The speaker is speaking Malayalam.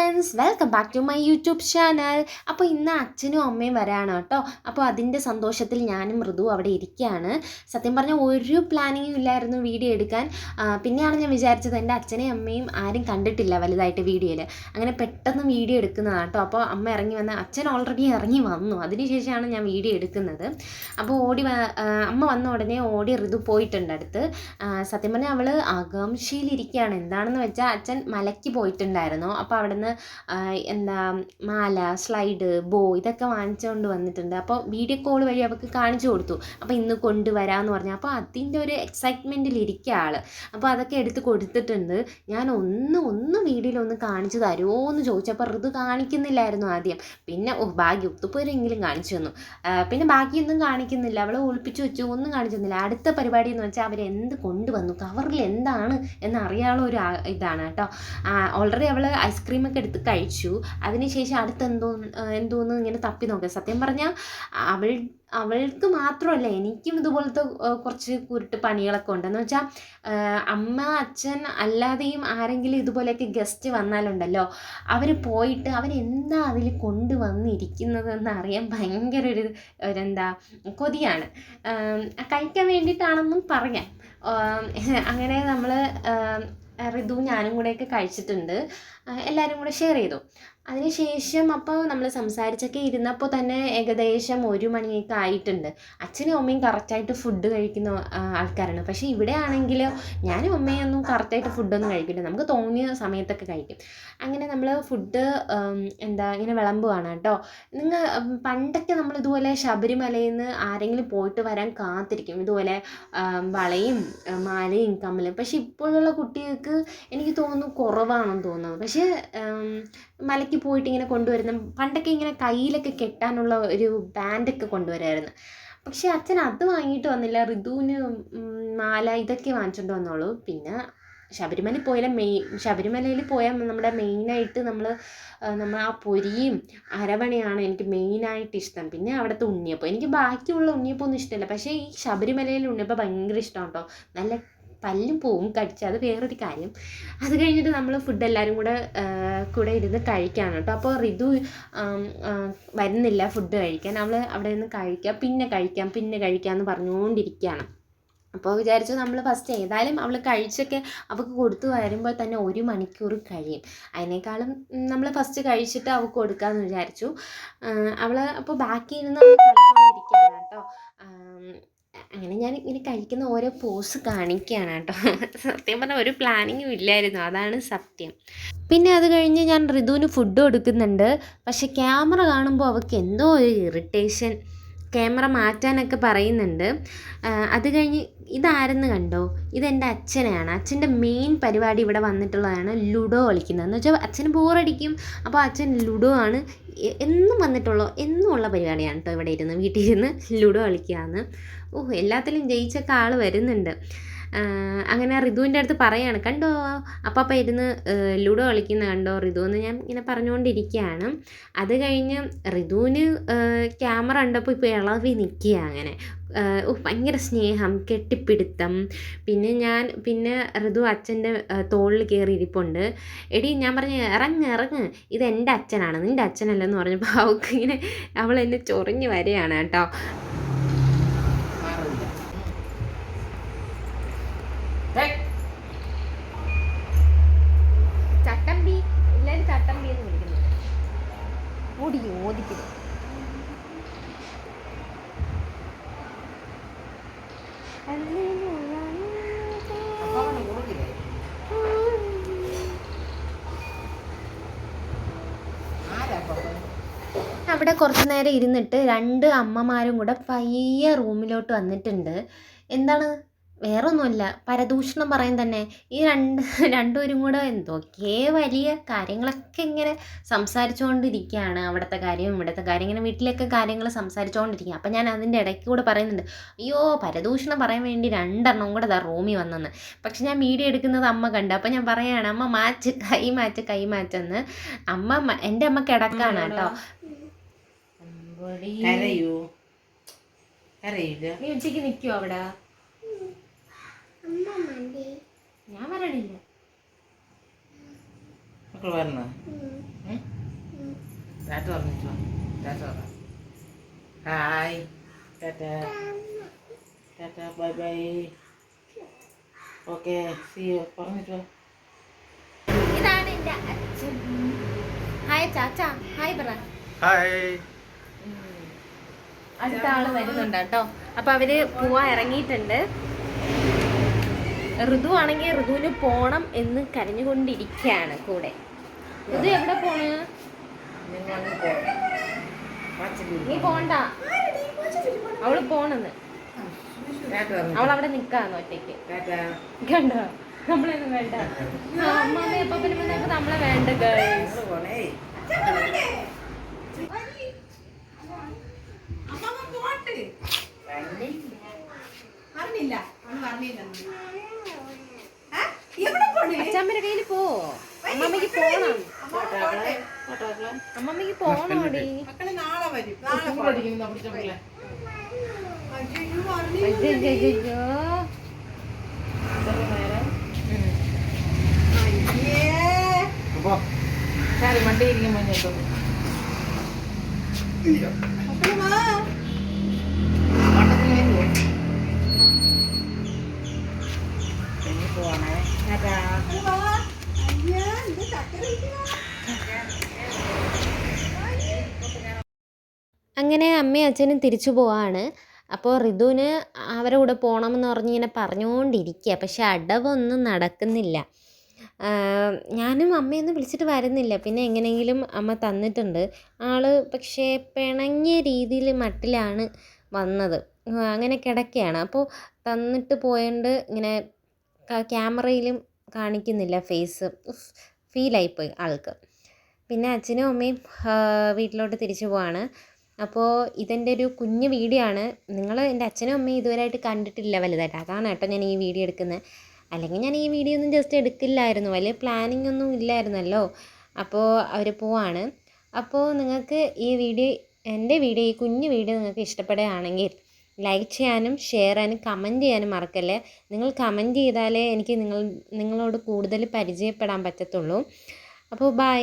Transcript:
Friends welcome back to my YouTube channel അപ്പോൾ ഇന്ന് അച്ഛനും അമ്മയും വരാണ് കേട്ടോ. അപ്പോൾ അതിന്റെ സന്തോഷത്തിൽ ഞാനും മൃദു അവിടെ ഇരിക്കുകയാണ്. സത്യം പറഞ്ഞാൽ ഒരു പ്ലാനിങ്ങും ഇല്ലായിരുന്നു വീഡിയോ എടുക്കാൻ. പിന്നെയാണ് ഞാൻ വിചാരിച്ചത് എന്റെ അച്ഛനെയും അമ്മയും ആരും കണ്ടിട്ടില്ല വലുതായിട്ട് വീഡിയോയിൽ അങ്ങനെ പെട്ടെന്ന് വീഡിയോ എടുക്കുന്നതാണ് കേട്ടോ. അപ്പോൾ അമ്മ ഇറങ്ങി വന്ന അച്ഛൻ ഓൾറെഡി ഇറങ്ങി വന്നു. അതിനുശേഷമാണ് ഞാൻ വീഡിയോ എടുക്കുന്നത്. അപ്പോൾ ഓടി അമ്മ വന്ന ഉടനെ ഓടി ഋതു പോയിട്ടുണ്ട് അടുത്ത്. സത്യം പറഞ്ഞാൽ അവൾ ആകാംക്ഷയിലിരിക്കുകയാണ്. എന്താണെന്ന് വെച്ചാൽ അച്ഛൻ മലയ്ക്ക് പോയിട്ടുണ്ടായിരുന്നു. അപ്പോൾ അവിടുന്ന് എന്താ മാല സ്ലൈഡ് ബോ ഇതൊക്കെ വാങ്ങിച്ചുകൊണ്ട് വന്നിട്ടുണ്ട്. അപ്പോൾ വീഡിയോ കോൾ വഴി അവൾക്ക് കാണിച്ചു കൊടുത്തു. അപ്പോൾ ഇന്ന് കൊണ്ടുവരാമെന്ന് പറഞ്ഞു. അപ്പോൾ അതിന്റെ ഒരു എക്സൈറ്റ്മെന്റിൽ ഇരിക്കുക ആൾ അപ്പോൾ അതൊക്കെ എടുത്ത് കൊടുത്തിട്ടുണ്ട്. ഞാൻ ഒന്ന് ഒന്ന് വീഡിയോയിലൊന്ന് കാണിച്ചു തരുമോ എന്ന് ചോദിച്ചപ്പോൾ ഋതു കാണിക്കുന്നില്ലായിരുന്നു ആദ്യം. പിന്നെ ഓ ഭാഗ്യ. ഒത്തുപോരെങ്കിലും കാണിച്ചു തന്നു. പിന്നെ ബാക്കിയൊന്നും കാണിക്കുന്നില്ല. അവളെ ഒളിപ്പിച്ചു വെച്ചു. ഒന്നും കാണിച്ചു തന്നില്ല. അടുത്ത പരിപാടി എന്ന് വെച്ചാൽ അവരെന്ത് കൊണ്ടുവന്നു? കവറിൽ എന്താണ് എന്നറിയാനുള്ള ഒരു ഇതാണ് കേട്ടോ. ഓൾറെഡി അവൾ ഐസ്ക്രീമൊക്കെ എടുത്ത് കഴിച്ചു. അതിനുശേഷം അടുത്ത് എന്തോ എന്തോന്ന് ഇങ്ങനെ തപ്പി നോക്കുക സത്യം പറഞ്ഞാൽ അവൾ അവൾക്ക് മാത്രമല്ല എനിക്കും ഇതുപോലത്തെ കുറച്ച് കുരുട്ട് പണികളൊക്കെ ഉണ്ട്. എന്ന് വെച്ചാൽ അമ്മ അച്ഛൻ അല്ലാതെയും ആരെങ്കിലും ഇതുപോലെയൊക്കെ ഗസ്റ്റ് വന്നാലുണ്ടല്ലോ അവർ പോയിട്ട് അവരെന്താ അതിൽ കൊണ്ടുവന്നിരിക്കുന്നതെന്ന് അറിയാൻ ഭയങ്കര ഒരു ഒരെന്താ കൊതിയാണ്. കഴിക്കാൻ വേണ്ടിയിട്ടാണെന്നും പറയാം. അങ്ങനെ നമ്മൾ ഋതു ഞാനും കൂടെയൊക്കെ കഴിച്ചിട്ടുണ്ട്. എല്ലാവരും കൂടെ ഷെയർ ചെയ്തു? അതിനുശേഷം അപ്പോൾ നമ്മൾ സംസാരിച്ചൊക്കെ ഇരുന്നപ്പോൾ തന്നെ ഏകദേശം ഒരു മണിയൊക്കെ ആയിട്ടുണ്ട്. അച്ഛനും അമ്മയും കറക്റ്റായിട്ട് ഫുഡ് കഴിക്കുന്ന ആൾക്കാരാണ്. പക്ഷേ ഇവിടെ ആണെങ്കിൽ ഞാനും അമ്മയും ഒന്നും കറക്റ്റായിട്ട് ഫുഡൊന്നും കഴിക്കില്ല. നമുക്ക് തോന്നിയ സമയത്തൊക്കെ കഴിക്കും. അങ്ങനെ നമ്മൾ ഫുഡ് എന്താ ഇങ്ങനെ വിളമ്പുവാണ് കേട്ടോ. നിങ്ങൾ പണ്ടൊക്കെ നമ്മൾ ഇതുപോലെ ശബരിമലയിൽ നിന്ന് ആരെങ്കിലും പോയിട്ട് വരാൻ കാത്തിരിക്കും. ഇതുപോലെ വളയും മാലയും കമ്മലും. പക്ഷെ ഇപ്പോഴുള്ള കുട്ടികൾക്ക് എനിക്ക് തോന്നുന്നു കുറവാണെന്ന് തോന്നുന്നു. പക്ഷേ ആം, മലയ്ക്ക് പോയിട്ട് ഇങ്ങനെ കൊണ്ടുവരുന്ന പണ്ടൊക്കെ ഇങ്ങനെ കയ്യിലൊക്കെ കെട്ടാനുള്ള ഒരു ബാൻഡൊക്കെ കൊണ്ടുവരായിരുന്നു. പക്ഷെ അച്ഛൻ അത് വാങ്ങിയിട്ട് വന്നില്ല. ഋതുവിന് മാല ഇതൊക്കെ വാങ്ങിച്ചുകൊണ്ട് വന്നോളൂ. പിന്നെ ശബരിമല പോയാൽ മെയിൻ ശബരിമലയിൽ പോയാൽ നമ്മുടെ മെയിനായിട്ട് നമ്മൾ നമ്മൾ ആ പൊരിയും അരവണയാണ് എനിക്ക് മെയിനായിട്ട് ഇഷ്ടം. പിന്നെ അവിടുത്തെ ഉണ്ണിയപ്പം. എനിക്ക് ബാക്കിയുള്ള ഉണ്ണിയപ്പം ഒന്നും ഇഷ്ടമല്ല. പക്ഷേ ഈ ശബരിമലയിൽ ഉണ്ണിയപ്പം ഭയങ്കര ഇഷ്ടമാണ് കേട്ടോ. നല്ല പല്ലും പോവും കടിച്ച് അത് വേറൊരു കാര്യം. അത് കഴിഞ്ഞിട്ട് നമ്മൾ ഫുഡ് എല്ലാവരും കൂടെ കൂടെ ഇരുന്ന് കഴിക്കുകയാണ് കേട്ടോ. അപ്പോൾ ഋതു വരുന്നില്ല ഫുഡ് കഴിക്കാൻ. നമ്മൾ അവിടെ നിന്ന് കഴിക്കാം. പിന്നെ കഴിക്കാം പിന്നെ കഴിക്കാം എന്ന് പറഞ്ഞുകൊണ്ടിരിക്കുകയാണ് അപ്പോൾ വിചാരിച്ചു നമ്മൾ ഫസ്റ്റ് ഏതായാലും അവൾ കഴിച്ചൊക്കെ അവൾക്ക് കൊടുത്തു വരുമ്പോൾ തന്നെ ഒരു മണിക്കൂർ കഴിയും. അതിനേക്കാളും നമ്മൾ ഫസ്റ്റ് കഴിച്ചിട്ട് അവൾക്ക് കൊടുക്കാമെന്ന് വിചാരിച്ചു. അവൾ അപ്പോൾ ബാക്കി ഇരുന്ന് കഴിച്ചുകൊണ്ടിരിക്കുകയാണ് കേട്ടോ. അങ്ങനെ ഞാൻ ഇങ്ങനെ കഴിക്കുന്ന ഓരോ പോസ് കാണിക്കുകയാണ് കേട്ടോ സത്യം പറഞ്ഞാൽ ഒരു പ്ലാനിങ്ങും ഇല്ലായിരുന്നു. അതാണ് സത്യം. പിന്നെ അത് കഴിഞ്ഞ് ഞാൻ ഋതുവിന് ഫുഡ് കൊടുക്കുന്നുണ്ട്. പക്ഷെ ക്യാമറ കാണുമ്പോൾ അവൾക്ക് എന്തോ ഒരു ഇറിറ്റേഷൻ ക്യാമറ മാറ്റാനൊക്കെ പറയുന്നുണ്ട്. അത് കഴിഞ്ഞ് ഇതാരെന്ന് കണ്ടോ? ഇതെന്റെ അച്ഛനെയാണ്. അച്ഛന്റെ മെയിൻ പരിപാടി ഇവിടെ വന്നിട്ടുള്ളതാണ് ലുഡോ കളിക്കുന്നത്. എന്ന് വെച്ചാൽ അച്ഛന് ബോറടിക്കും അപ്പോൾ അച്ഛൻ ലുഡോ ആണ്. എന്നും വന്നിട്ടുള്ളോ എന്നും ഉള്ള പരിപാടിയാണ് കേട്ടോ ഇവിടെ ഇരുന്ന് വീട്ടിൽ ഇരുന്ന് ലുഡോ കളിക്കുകയെന്ന് ഓഹ് എല്ലാത്തിലും ജയിച്ചൊക്കെ ആൾ വരുന്നുണ്ട്. അങ്ങനെ റിതുവിന്റെ അടുത്ത് പറയാണ് കണ്ടോ അപ്പാപ്പ ഇരുന്ന് ലുഡോ കളിക്കുന്ന കണ്ടോ റിതു? എന്ന് ഞാൻ ഇങ്ങനെ പറഞ്ഞുകൊണ്ടിരിക്കുകയാണ്. അത് കഴിഞ്ഞ് റിതുവിന് ക്യാമറ കണ്ടപ്പോൾ ഇപ്പോൾ ഇളവി നിൽക്കുക അങ്ങനെ. ഭയങ്കര സ്നേഹം കെട്ടിപ്പിടുത്തം. പിന്നെ ഞാൻ പിന്നെ ഋതു അച്ഛന്റെ തോളിൽ കയറി ഇരിപ്പുണ്ട്. എടി ഞാൻ പറഞ്ഞു ഇറങ്ങ് ഇറങ്ങ്. ഇത് എന്റെ അച്ഛനാണ്. നിന്റെ അച്ഛനല്ലെന്ന് പറഞ്ഞപ്പോൾ അവൾക്ക് ഇങ്ങനെ അവൾ എന്നെ ചൊറിഞ്ഞ് വരികയാണ് കേട്ടോ. അപ്പൊ അവൻ? അവിടെ കുറച്ച് നേരം ഇരുന്നിട്ട് രണ്ട് അമ്മമാരും കൂടെ പയ്യെ റൂമിലോട്ട് വന്നിട്ടുണ്ട് എന്താണ് വേറെ ഒന്നുമല്ല പരദൂഷണം പറയാൻ തന്നെ. ഈ രണ്ട് രണ്ടുപേരും കൂടെ എന്തൊക്കെ വലിയ കാര്യങ്ങളൊക്കെ ഇങ്ങനെ സംസാരിച്ചുകൊണ്ടിരിക്കുകയാണ്. അവിടുത്തെ കാര്യം ഇവിടുത്തെ കാര്യം ഇങ്ങനെ വീട്ടിലൊക്കെ കാര്യങ്ങൾ സംസാരിച്ചുകൊണ്ടിരിക്കുക അപ്പം ഞാൻ അതിന്റെ ഇടയ്ക്ക് കൂടെ പറയുന്നുണ്ട്. അയ്യോ പരദൂഷണം പറയാൻ വേണ്ടി രണ്ടെണ്ണം കൂടെ ഇതാ റൂമിൽ വന്നെന്ന്. പക്ഷെ ഞാൻ വീഡിയോ എടുക്കുന്നത് അമ്മ കണ്ട്. അപ്പം ഞാൻ പറയുകയാണ് അമ്മ മാച്ച് കൈ മാച്ച് കൈ മാറ്റെന്ന്. അമ്മ എന്റെ അമ്മ കിടക്കാണ് കേട്ടോ. നീ ഉച്ചയ്ക്ക് നിൽക്കുവോ അവിടെ? ഞാൻ വരണില്ല. മക്കൾ വരണോ? ടാറ്റ പറഞ്ഞിട്ടോ ടാറ്റ പറ hi. Tata. Tata bye bye. Okay see you പറഞ്ഞിട്ടോ ഇതാണ് എന്റെ അച്ഛൻ. ഹായ് ചാച്ച. ഹായ് പറ ഹായ്. അടുത്ത ആൾ വരുന്നുണ്ട് കേട്ടോ. അപ്പൊ അവർ പോവാൻ ഇറങ്ങിയിട്ടുണ്ട്. ഋതു ആണെങ്കിൽ ഋതുവിന് പോണം എന്ന് കരഞ്ഞുകൊണ്ടിരിക്കുകയാണ് കൂടെ. ഋതു എവിടെ പോണ്? നീ പോണ്ട. അവൾ പോണെന്ന്. അവിടെ നിക്കാന്ന് ഒറ്റയ്ക്ക്. കണ്ടോ? നമ്മളൊന്നും വേണ്ട. അമ്മ അപ്പനും പിന്നെ നമ്മളെ വേണ്ട ഗേൾസ് നിങ്ങൾ പോണേ? അച്ഛമ്മയുടെ കയ്യിൽ പോ. അമ്മമ്മക്ക് പോണം. അമ്മമ്മക്ക് പോണോടി മക്കൾ നാളെ വരും. സ്കൂൾ പഠിക്കുന്ന അയ്യോ അയ്യോ വണ്ടി ഇരിക്കുമ്പോൾ അങ്ങനെ അമ്മയും അച്ഛനും തിരിച്ചു പോവാണ്. അപ്പോൾ ഋതുവിന് അവരുടെ കൂടെ പോകണമെന്ന് പറഞ്ഞ് ഇങ്ങനെ പറഞ്ഞുകൊണ്ടിരിക്കുക പക്ഷെ അടവൊന്നും നടക്കുന്നില്ല. ഞാനും അമ്മയൊന്നും വിളിച്ചിട്ട് വരുന്നില്ല. പിന്നെ എങ്ങനെയെങ്കിലും അമ്മ തന്നിട്ടുണ്ട്. ആൾ പക്ഷേ പിണങ്ങിയ രീതിയിൽ മട്ടിലാണ് വന്നത്. അങ്ങനെ കിടക്കുകയാണ് അപ്പോൾ തന്നിട്ട് പോയണ്ട് ഇങ്ങനെ ക്യാമറയിലും കാണിക്കുന്നില്ല ഫേസ്. ഫീലായിപ്പോയി ആൾക്ക്. പിന്നെ അച്ഛനും അമ്മയും വീട്ടിലോട്ട് തിരിച്ചു പോവാണ്. അപ്പോൾ ഇതെന്റെ ഒരു കുഞ്ഞു വീഡിയോ ആണ്. നിങ്ങൾ എന്റെ അച്ഛനും അമ്മയും ഇതുവരെയായിട്ട് കണ്ടിട്ടില്ല വലുതായിട്ട്. അതാണ് കേട്ടോ ഞാൻ ഈ വീഡിയോ എടുക്കുന്നത് അല്ലെങ്കിൽ ഞാൻ ഈ വീഡിയോ ഒന്നും ജസ്റ്റ് എടുക്കില്ലായിരുന്നു. വലിയ പ്ലാനിങ് ഒന്നും ഇല്ലായിരുന്നല്ലോ. അപ്പോൾ അവർ പോവാണ്. അപ്പോൾ നിങ്ങൾക്ക് ഈ വീഡിയോ എന്റെ വീഡിയോ ഈ കുഞ്ഞു വീഡിയോ നിങ്ങൾക്ക് ഇഷ്ടപ്പെടുകയാണെങ്കിൽ ലൈക്ക് ചെയ്യാനും ഷെയർ ചെയ്യാനും കമന്റ് ചെയ്യാനും മറക്കല്ലേ. നിങ്ങൾ കമന്റ് ചെയ്താലേ എനിക്ക് നിങ്ങൾ നിങ്ങളോട് കൂടുതൽ പരിചയപ്പെടാൻ പറ്റത്തുള്ളൂ. അപ്പോൾ ബൈ